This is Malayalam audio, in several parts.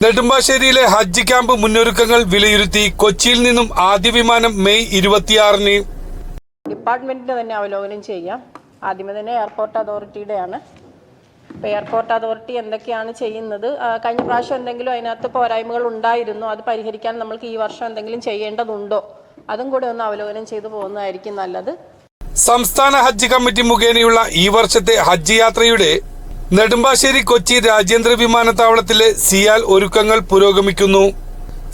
നെടുമ്പാശ്ശേരിയിലെ ഹജ്ജ് ക്യാമ്പ് മുന്നൊരുക്കങ്ങൾ വിലയിരുത്തി കൊച്ചിയിൽ നിന്നും ആദ്യ വിമാനം മെയ് ഇരുപത്തിയാറിന്. ഡിപ്പാർട്ട്മെന്റിന് തന്നെ അവലോകനം ചെയ്യാം. ആദ്യമേ തന്നെ എയർപോർട്ട് അതോറിറ്റിയുടെയാണ്. ഇപ്പോൾ എയർപോർട്ട് അതോറിറ്റി എന്തൊക്കെയാണ് ചെയ്യുന്നത്? കഴിഞ്ഞ പ്രാവശ്യം എന്തെങ്കിലും അതിനകത്ത് പോരായ്മകൾ ഉണ്ടായിരുന്നു. അത് പരിഹരിക്കാൻ നമ്മൾക്ക് ഈ വർഷം എന്തെങ്കിലും ചെയ്യേണ്ടതുണ്ടോ? അതും കൂടെ ഒന്ന് അവലോകനം ചെയ്തു പോകുന്നതായിരിക്കും നല്ലത്. സംസ്ഥാന ഹജ്ജ് കമ്മിറ്റി മുഖേനയുള്ള ഈ വർഷത്തെ ഹജ്ജ് യാത്രയുടെ നെടുമ്പാശ്ശേരി കൊച്ചി രാജ്യാന്തര വിമാനത്താവളത്തിലെ സിയാൽ ഒരുക്കങ്ങൾ പുരോഗമിക്കുന്നു.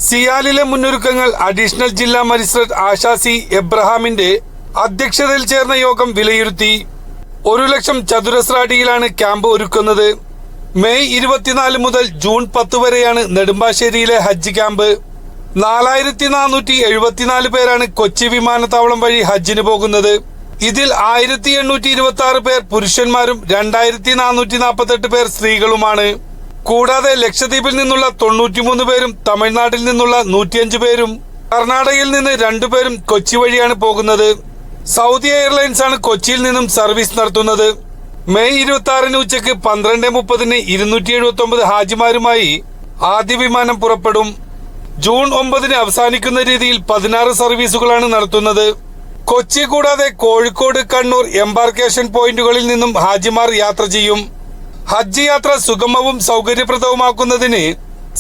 സിയാലിലെ മുന്നൊരുക്കങ്ങൾ അഡീഷണൽ ജില്ലാ മജിസ്ട്രേറ്റ് ആശാസി എബ്രഹാമിന്റെ അധ്യക്ഷതയിൽ ചേർന്ന യോഗം വിലയിരുത്തി. ഒരു ലക്ഷം ചതുരശ്ര അടിയിലാണ് ക്യാമ്പ് ഒരുക്കുന്നത്. മെയ് ഇരുപത്തിനാല് മുതൽ ജൂൺ പത്ത് വരെയാണ് നെടുമ്പാശ്ശേരിയിലെ ഹജ്ജ് ക്യാമ്പ്. നാലായിരത്തി നാനൂറ്റി എഴുപത്തിനാല് പേരാണ് കൊച്ചി വിമാനത്താവളം വഴി ഹജ്ജിന് പോകുന്നത്. ഇതിൽ ആയിരത്തി എണ്ണൂറ്റി ഇരുപത്തി ആറ് പേർ പുരുഷന്മാരും രണ്ടായിരത്തി നാനൂറ്റി നാൽപ്പത്തെട്ട് പേർ സ്ത്രീകളുമാണ്. കൂടാതെ ലക്ഷദ്വീപിൽ നിന്നുള്ള തൊണ്ണൂറ്റിമൂന്ന് പേരും തമിഴ്നാട്ടിൽ നിന്നുള്ള നൂറ്റിയഞ്ച് പേരും കർണാടകയിൽ നിന്ന് രണ്ടുപേരും കൊച്ചി വഴിയാണ് പോകുന്നത്. സൗദി എയർലൈൻസ് ആണ് കൊച്ചിയിൽ നിന്നും സർവീസ് നടത്തുന്നത്. മെയ് ഇരുപത്തി ആറിന് ഉച്ചയ്ക്ക് പന്ത്രണ്ട് മുപ്പതിന് ഇരുന്നൂറ്റി എഴുപത്തി ഒമ്പത് ഹാജിമാരുമായി ആദ്യ വിമാനം പുറപ്പെടും. ജൂൺ ഒമ്പതിന് അവസാനിക്കുന്ന രീതിയിൽ പതിനാറ് സർവീസുകളാണ് നടത്തുന്നത്. കൊച്ചി കൂടാതെ കോഴിക്കോട് കണ്ണൂർ എംബാർക്കേഷൻ പോയിന്റുകളിൽ നിന്നും ഹാജിമാർ യാത്ര ചെയ്യും. ഹജ്ജ് യാത്ര സുഗമവും സൗകര്യപ്രദവുമാക്കുന്നതിന്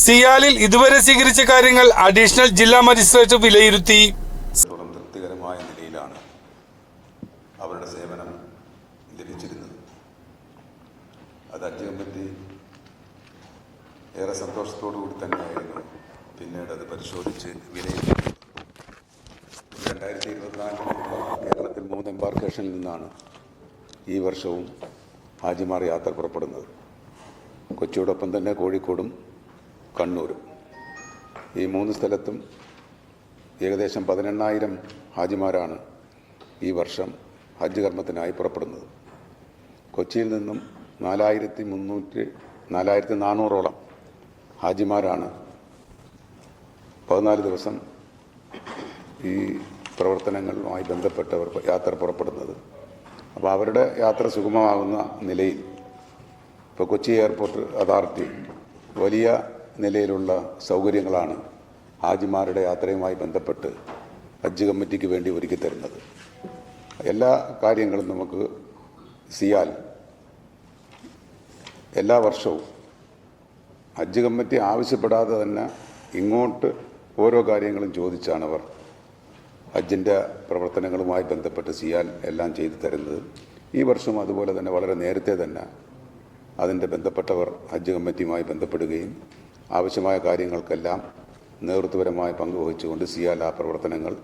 സിയാലിൽ ഇതുവരെ സ്വീകരിച്ച കാര്യങ്ങൾ അഡീഷണൽ ജില്ലാ മജിസ്ട്രേറ്റ് വിലയിരുത്തി. നിലയിലാണ് അവരുടെ സേവനം ലഭിച്ചിരുന്നത്. അത് ഹജ്ജ് ഏറെ സന്തോഷത്തോടു കൂടി തന്നെയായിരുന്നു. പിന്നീട് അത് പരിശോധിച്ച് വിലയിരുത്തി. രണ്ടായിരത്തി ഇരുപത്തിനാലിൽ കേരളത്തിൽ മൂന്ന് എംബാർക്കേഷനിൽ നിന്നാണ് ഈ വർഷവും ഹാജിമാർ യാത്ര പുറപ്പെടുന്നത്. കൊച്ചിയോടൊപ്പം തന്നെ കോഴിക്കോടും കണ്ണൂരും. ഈ മൂന്ന് സ്ഥലത്തും ഏകദേശം പതിനെണ്ണായിരം ഹാജിമാരാണ് ഈ വർഷം ഹജ്ജ് കർമ്മത്തിനായി പുറപ്പെടുന്നത്. കൊച്ചിയിൽ നിന്നും നാലായിരത്തി മുന്നൂറ്റി നാലായിരത്തി നാനൂറോളം ഹാജിമാരാണ് പതിനാല് ദിവസം ഈ പ്രവർത്തനങ്ങളുമായി ബന്ധപ്പെട്ടവർ യാത്ര പുറപ്പെടുന്നത്. അപ്പോൾ അവരുടെ യാത്ര സുഗമമാകുന്ന നിലയിൽ ഇപ്പോൾ കൊച്ചി എയർപോർട്ട് അതോറിറ്റി വലിയ നിലയിലുള്ള സൗകര്യങ്ങളാണ് ഹാജിമാരുടെ യാത്രയുമായി ബന്ധപ്പെട്ട് ഹജ്ജ് കമ്മിറ്റിക്ക് വേണ്ടി ഒരുക്കി തരുന്നത്. എല്ലാ കാര്യങ്ങളും നമുക്ക് സിയാൽ എല്ലാ വർഷവും ഹജ്ജ് കമ്മിറ്റി ആവശ്യപ്പെടാതെ തന്നെ ഇങ്ങോട്ട് ഓരോ കാര്യങ്ങളും ചോദിച്ചാണ് അവർ ഹജ്ജിന്റെ പ്രവർത്തനങ്ങളുമായി ബന്ധപ്പെട്ട് സിയാൽ എല്ലാം ചെയ്തു തരുന്നത്. ഈ വർഷം അതുപോലെ തന്നെ വളരെ നേരത്തെ തന്നെ അതിന്റെ ബന്ധപ്പെട്ടവർ ഹജ്ജ് കമ്മിറ്റിയുമായി ബന്ധപ്പെടുകയും ആവശ്യമായ കാര്യങ്ങൾക്കെല്ലാം നേതൃത്വപരമായി പങ്കുവഹിച്ചുകൊണ്ട് സിയാൽ ആ പ്രവർത്തനങ്ങൾ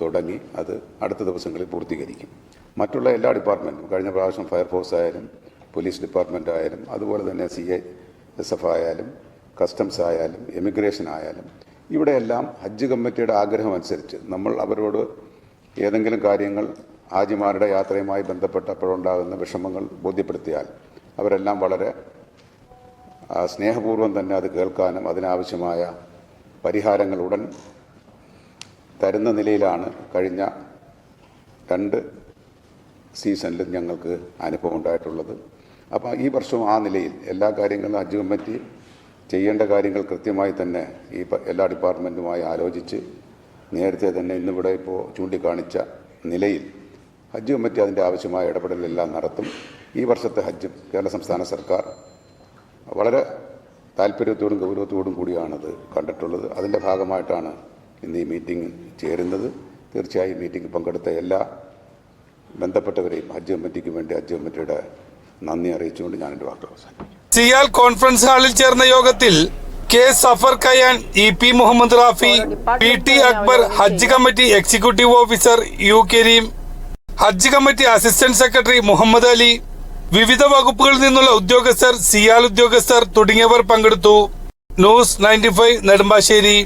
തുടങ്ങി അത് അടുത്ത ദിവസങ്ങളിൽ പൂർത്തീകരിക്കും. മറ്റുള്ള എല്ലാ ഡിപ്പാർട്ട്മെന്റും കഴിഞ്ഞ പ്രാവശ്യം ഫയർഫോഴ്സ് ആയാലും പോലീസ് ഡിപ്പാർട്ട്മെന്റ് ആയാലും അതുപോലെ തന്നെ സി എ എസ് എഫ് ആയാലും കസ്റ്റംസ് ആയാലും എമിഗ്രേഷൻ ആയാലും ഇവിടെയെല്ലാം ഹജ്ജ് കമ്മിറ്റിയുടെ ആഗ്രഹം അനുസരിച്ച് നമ്മൾ അവരോട് ഏതെങ്കിലും കാര്യങ്ങൾ ഹാജിമാരുടെ യാത്രയുമായി ബന്ധപ്പെട്ടപ്പോഴുണ്ടാകുന്ന വിഷമങ്ങൾ ബോധ്യപ്പെടുത്തിയാൽ അവരെല്ലാം വളരെ സ്നേഹപൂർവം തന്നെ അത് കേൾക്കാനും അതിനാവശ്യമായ പരിഹാരങ്ങൾ ഉടൻ തരുന്ന നിലയിലാണ് കഴിഞ്ഞ രണ്ട് സീസണിലും ഞങ്ങൾക്ക് അനുഭവം ഉണ്ടായിട്ടുള്ളത്. അപ്പോൾ ഈ വർഷവും ആ നിലയിൽ എല്ലാ കാര്യങ്ങളും ഹജ്ജ് കമ്മിറ്റി ചെയ്യേണ്ട കാര്യങ്ങൾ കൃത്യമായി തന്നെ ഈ എല്ലാ ഡിപ്പാർട്ട്മെന്റുമായി ആലോചിച്ച് നേരത്തെ തന്നെ ഇന്നിവിടെ ഇപ്പോൾ ചൂണ്ടിക്കാണിച്ച നിലയിൽ ഹജ്ജ് കമ്മിറ്റി അതിന്റെ ആവശ്യമായ ഇടപെടലെല്ലാം നടത്തും. ഈ വർഷത്തെ ഹജ്ജും കേരള സംസ്ഥാന സർക്കാർ വളരെ താല്പര്യത്തോടും ഗൗരവത്തോടും കൂടിയാണത് കണ്ടിട്ടുള്ളത്. അതിന്റെ ഭാഗമായിട്ടാണ് ഇന്ന് ഈ മീറ്റിംഗ് ചേരുന്നത്. തീർച്ചയായും മീറ്റിംഗ് പങ്കെടുത്ത എല്ലാ ബന്ധപ്പെട്ടവരെയും ഹജ്ജ് കമ്മിറ്റിക്ക് വേണ്ടി ഹജ്ജ് കമ്മിറ്റിയുടെ നന്ദി അറിയിച്ചുകൊണ്ട് ഞാൻ എന്റെ വാക്കുകൾ അവസാനിപ്പിക്കും സിയാൽ കോൺഫറൻസ് ഹാളിൽ ചേർന്ന യോഗത്തിൽ K Safar cayenne E P Muhammad Rafi P T Akbar Hajj committee executive officer U Kareem Hajj committee assistant secretary Muhammad Ali വിവിധ വകുപ്പുകളിൽ നിന്നുള്ള ഉദ്യോഗസ്ഥർ സിയാൽ ഉദ്യോഗസ്ഥർ തുടങ്ങിയവർ പങ്കെടുത്തു. News ninety five Nedumbassery.